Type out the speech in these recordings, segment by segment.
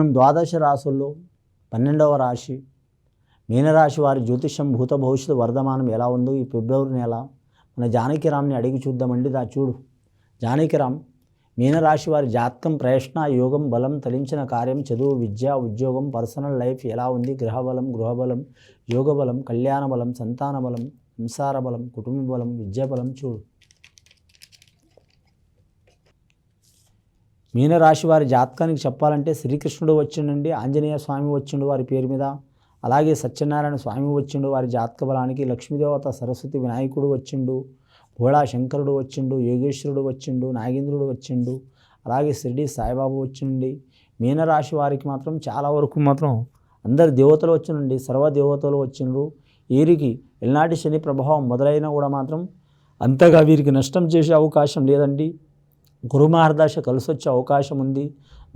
మనం ద్వాదశ రాసుల్లో పన్నెండవ రాశి మీనరాశి వారి జ్యోతిష్యం భూత భవిష్యత్తు వర్ధమానం ఎలా ఉందో ఈ ఫిబ్రవరి నెల మన జానకిరామ్ని అడిగి చూద్దామండి. దా చూడు. జానకిరామ్ మీనరాశి వారి జాతకం ప్రయత్న యోగం బలం తలించిన కార్యం చదువు విద్య ఉద్యోగం పర్సనల్ లైఫ్ ఎలా ఉంది? గ్రహబలం గృహబలం యోగ బలం కళ్యాణ బలం సంతాన బలం సంసార బలం కుటుంబ బలం విద్యా బలం చూడు. మీనరాశి వారి జాతకానికి చెప్పాలంటే శ్రీకృష్ణుడు వచ్చిండండి ఆంజనేయ స్వామి వచ్చిండు వారి పేరు మీద. అలాగే సత్యనారాయణ స్వామి వచ్చిండు వారి జాతక బలానికి. లక్ష్మీదేవత సరస్వతి వినాయకుడు వచ్చిండు భోళా శంకరుడు వచ్చిండు యోగేశ్వరుడు వచ్చిండు నాగేంద్రుడు వచ్చిండు. అలాగే షిరిడి సాయిబాబు వచ్చిండి మీనరాశి వారికి మాత్రం చాలా వరకు మాత్రం అందరు దేవతలు వచ్చిండండి సర్వ దేవతలు వచ్చిండ్రు. వీరికి ఎల్నాటి శని ప్రభావం మొదలైనా కూడా మాత్రం అంతగా వీరికి నష్టం చేసే అవకాశం లేదండి. గురుమహర్దశ కలిసి వచ్చే అవకాశం ఉంది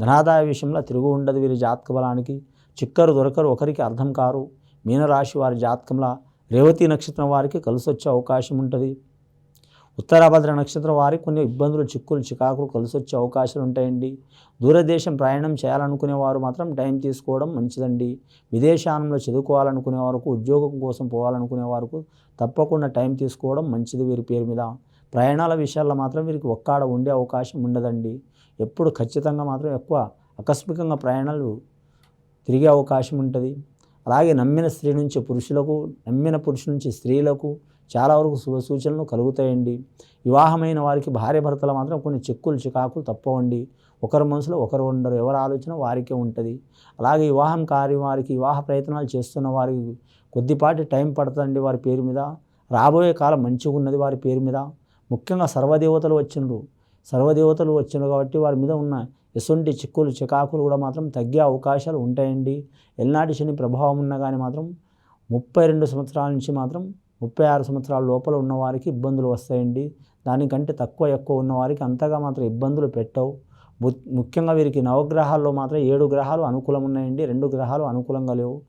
ధనాదాయ విషయంలో తిరుగు ఉండదు వీరి జాతక బలానికి. చిక్కరు దొరకరు ఒకరికి అర్థం కారు. మీనరాశి వారి జాతకంలో రేవతి నక్షత్రం వారికి కలిసి వచ్చే అవకాశం ఉంటుంది ఉత్తరాభద్ర నక్షత్రం వారికి కొన్ని ఇబ్బందులు చిక్కులు చికాకులు కలిసి వచ్చే అవకాశాలు ఉంటాయండి దూరదేశం ప్రయాణం చేయాలనుకునే వారు మాత్రం టైం తీసుకోవడం మంచిదండి. విదేశానంలో చదువుకోవాలనుకునే వారికి ఉద్యోగం కోసం పోవాలనుకునే వారికి తప్పకుండా టైం తీసుకోవడం మంచిది వీరి పేరు మీద. ప్రయాణాల విషయాల్లో మాత్రం వీరికి ఒక్కాడ ఉండే అవకాశం ఉండదండి. ఎప్పుడు ఖచ్చితంగా మాత్రం ఎక్కువ ఆకస్మికంగా ప్రయాణాలు తిరిగే అవకాశం ఉంటుంది. అలాగే నమ్మిన స్త్రీ నుంచి పురుషులకు నమ్మిన పురుషు నుంచి స్త్రీలకు చాలా వరకు శుభ సూచనలు కలుగుతాయండి. వివాహమైన వారికి భార్య భర్తలు మాత్రం కొన్ని చిక్కులు చికాకులు తప్పవండి. ఒకరి మనసులో ఒకరు ఉండరు ఎవరి ఆలోచన వారికే ఉంటుంది. అలాగే వివాహం కాని వారికి వివాహ ప్రయత్నాలు చేస్తున్న వారికి కొద్దిపాటి టైం పడుతుందండి వారి పేరు మీద. రాబోయే కాలం మంచిగా ఉన్నది వారి పేరు మీద. ముఖ్యంగా సర్వదేవతలు వచ్చిండ్రు. సర్వదేవతలు వచ్చిండ్రు కాబట్టి వారి మీద ఉన్న ఎసుంటి చిక్కులు చికాకులు కూడా మాత్రం తగ్గే అవకాశాలు ఉంటాయండి. ఎల్నాటి శని ప్రభావం ఉన్నా కానీ మాత్రం ముప్పై రెండు సంవత్సరాల నుంచి మాత్రం ముప్పై ఆరు సంవత్సరాల లోపల ఉన్నవారికి ఇబ్బందులు వస్తాయండి. దానికంటే తక్కువ ఎక్కువ ఉన్నవారికి అంతగా మాత్రం ఇబ్బందులు పెట్టవు. ము- ముఖ్యంగా వీరికి నవగ్రహాల్లో మాత్రం ఏడు గ్రహాలు అనుకూలం ఉన్నాయండి. రెండు గ్రహాలు అనుకూలంగా లేవు.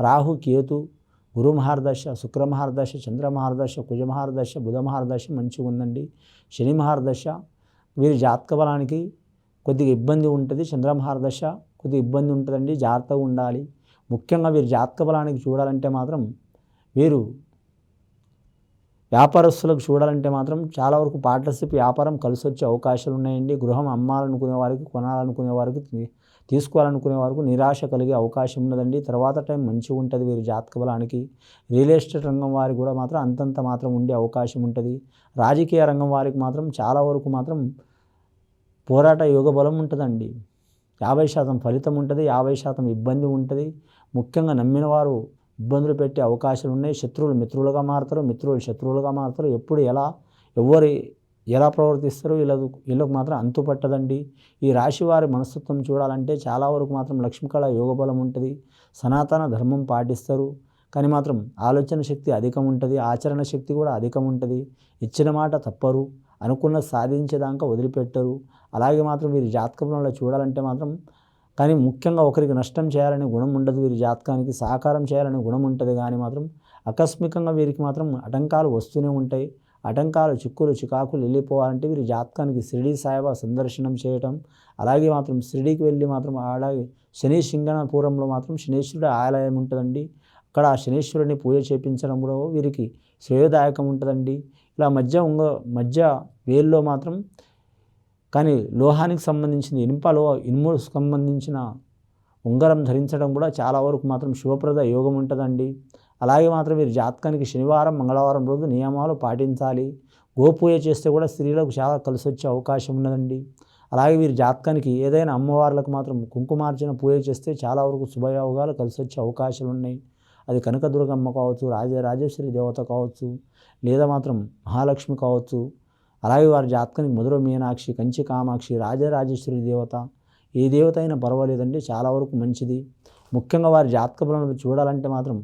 రాహు కేతు గురు మహారదశ శుక్ర మహారదశ చంద్ర మహారదశ కుజ మహారదశ బుధ మహారదశ మంచిగా ఉందండి. శని మహారదశ వీరి జాతక బలానికి కొద్దిగా ఇబ్బంది ఉంటుంది. చంద్రమహారదశ కొద్దిగా ఇబ్బంది ఉంటుందండి. జాగ్రత్తగా ఉండాలి. ముఖ్యంగా వీరి జాతక బలానికి చూడాలంటే మాత్రం వీరు వ్యాపారస్తులకు చూడాలంటే మాత్రం చాలా వరకు పార్ట్నర్షిప్ వ్యాపారం కలిసి వచ్చే అవకాశాలు ఉన్నాయండి గృహం అమ్మాలనుకునే వారికి కొనాలనుకునే వారికి తీసుకోవాలనుకునే వారికి నిరాశ కలిగే అవకాశం ఉన్నదండి. తర్వాత టైం మంచిగా ఉంటుంది వీరి జాతక బలానికి. రియల్ ఎస్టేట్ రంగం వారికి కూడా మాత్రం అంతంత మాత్రం ఉండే అవకాశం ఉంటుంది. రాజకీయ రంగం వారికి మాత్రం చాలా వరకు మాత్రం పోరాట యోగ బలం ఉంటుందండి. యాభై శాతం ఫలితం ఉంటుంది యాభై శాతం ఇబ్బంది ఉంటుంది. ముఖ్యంగా నమ్మిన వారు ఇబ్బందులు పెట్టే అవకాశాలు ఉన్నాయి. శత్రువులు మిత్రులుగా మారుతారు మిత్రులు శత్రువులుగా మారుతారు. ఎప్పుడు ఎలా ఎవరి ఎలా ప్రవర్తిస్తారో వీళ్ళకు వీళ్ళకు మాత్రం అంతు పట్టదండి ఈ రాశి వారి మనస్తత్వం చూడాలంటే చాలా వరకు మాత్రం లక్ష్మీకళ యోగబలం ఉంటుంది. సనాతన ధర్మం పాటిస్తారు. కానీ మాత్రం ఆలోచన శక్తి అధికం ఉంటుంది. ఆచరణ శక్తి కూడా అధికం ఉంటుంది. ఇచ్చిన మాట తప్పరు. అనుకున్న సాధించేదాకా వదిలిపెట్టరు. అలాగే మాత్రం వీరి జాతకంలో చూడాలంటే మాత్రం కానీ ముఖ్యంగా ఒకరికి నష్టం చేయాలనే గుణం ఉండదు. వీరి జాతకానికి సహకారం చేయాలనే గుణం ఉంటుంది. కానీ మాత్రం ఆకస్మికంగా వీరికి మాత్రం ఆటంకాలు వస్తూనే ఉంటాయి. ఆటంకాలు చిక్కులు చికాకులు వెళ్ళిపోవాలంటే వీరి జాతకానికి షిరిడి సాయిబా సందర్శనం చేయటం అలాగే మాత్రం షిరిడీకి వెళ్ళి మాత్రం అలాగే శని సింగనపురంలో మాత్రం శనీశ్వరుడు ఆలయం ఉంటుందండి. అక్కడ ఆ శనీశ్వరుని పూజ చేపించడం కూడా వీరికి శ్రేయోదాయకం ఉంటుందండి. ఇలా మధ్య ఉంగ మధ్య వేల్లో మాత్రం కానీ లోహానికి సంబంధించిన ఇనుపలో ఇనుము సంబంధించిన ఉంగరం ధరించడం కూడా చాలా వరకు మాత్రం శుభప్రద యోగం ఉంటుందండి. అలాగే మాత్రం వీరి జాతకానికి శనివారం మంగళవారం రోజు నియమాలు పాటించాలి. గోపూజ చేస్తే కూడా స్త్రీలకు చాలా కలిసి వచ్చే అవకాశం ఉన్నదండి. అలాగే వీరి జాతకానికి ఏదైనా అమ్మవార్లకు మాత్రం కుంకుమార్చన పూజ చేస్తే చాలా వరకు శుభయోగాలు కలిసి వచ్చే అవకాశాలు ఉన్నాయి. అది కనకదుర్గమ్మ కావచ్చు రాజరాజేశ్వరి దేవత కావచ్చు లేదా మాత్రం మహాలక్ష్మి కావచ్చు. అలాగే వారి జాతకానికి మధుర మీనాక్షి కంచి కామాక్షి రాజరాజేశ్వరి దేవత. ఏ దేవత అయినా పర్వాలేదండి చాలా వరకు మంచిది. ముఖ్యంగా వారి జాతక బలను చూడాలంటే మాత్రం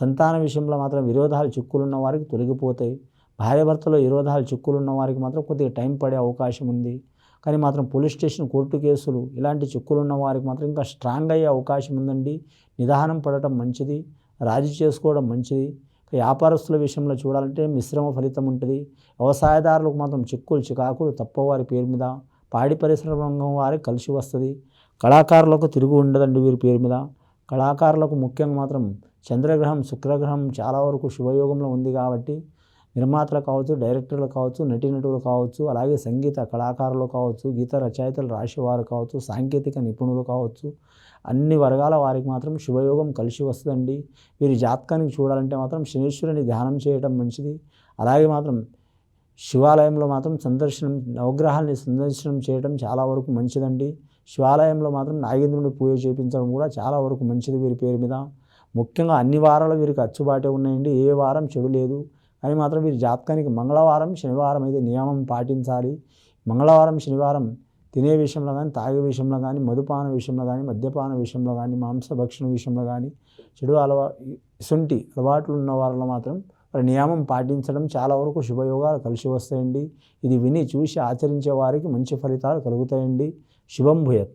సంతాన విషయంలో మాత్రం విరోధాలు చిక్కులున్న వారికి తొలగిపోతాయి. భార్యాభర్తలో విరోధాలు చిక్కులున్న వారికి మాత్రం కొద్దిగా టైం పడే అవకాశం ఉంది. కానీ మాత్రం పోలీస్ స్టేషన్ కోర్టు కేసులు ఇలాంటి చిక్కులున్న వారికి మాత్రం ఇంకా స్ట్రాంగ్ అయ్యే అవకాశం ఉందండి. నిదానం పడటం మంచిది. రాజీ చేసుకోవడం మంచిది. వ్యాపారస్తుల విషయంలో చూడాలంటే మిశ్రమ ఫలితం ఉంటుంది. వ్యవసాయదారులకు మాత్రం చిక్కులు చికాకులు తప్ప వారి పేరు మీద. పాడి పరిశ్రమ రంగం వారికి కలిసి వస్తుంది. కళాకారులకు తిరుగు ఉండదండి వీరి పేరు మీద. కళాకారులకు ముఖ్యంగా మాత్రం చంద్రగ్రహం శుక్రగ్రహం చాలా వరకు శుభయోగంలో ఉంది కాబట్టి నిర్మాతలు కావచ్చు డైరెక్టర్లు కావచ్చు నటీనటులు కావచ్చు అలాగే సంగీత కళాకారులు కావచ్చు గీత రచయితలు రాసేవారు కావచ్చు సాంకేతిక నిపుణులు కావచ్చు అన్ని వర్గాల వారికి మాత్రం శుభయోగం కలిసి వస్తుందండి. వీరి జాతకానికి చూడాలంటే మాత్రం శనీశ్వరుని ధ్యానం చేయడం మంచిది. అలాగే మాత్రం శివాలయంలో మాత్రం సందర్శనం నవగ్రహాల్ని సందర్శనం చేయడం చాలా వరకు మంచిదండి. శివాలయంలో మాత్రం నాగేంద్రుని పూజ చేయించడం కూడా చాలా వరకు మంచిది వీరి పేరు మీద. ముఖ్యంగా అన్ని వారాలు వీరికి అచ్చుబాటే ఉన్నాయండి. ఏ వారం చెడు లేదు. కానీ మాత్రం వీరి జాతకానికి మంగళవారం శనివారం అయితే నియమం పాటించాలి. మంగళవారం శనివారం తినే విషయంలో కానీ తాగే విషయంలో కానీ మధుపాన విషయంలో కానీ మద్యపాన విషయంలో కానీ మాంసభక్షణ విషయంలో కానీ చెడు అలవా ఇసుంటి అలవాట్లు ఉన్న వారిలో మాత్రం మరి నియమం పాటించడం చాలా వరకు శుభయోగాలు కలిసి వస్తాయండి. ఇది విని చూసి ఆచరించే వారికి మంచి ఫలితాలు కలుగుతాయండి. శుభం భూయత్.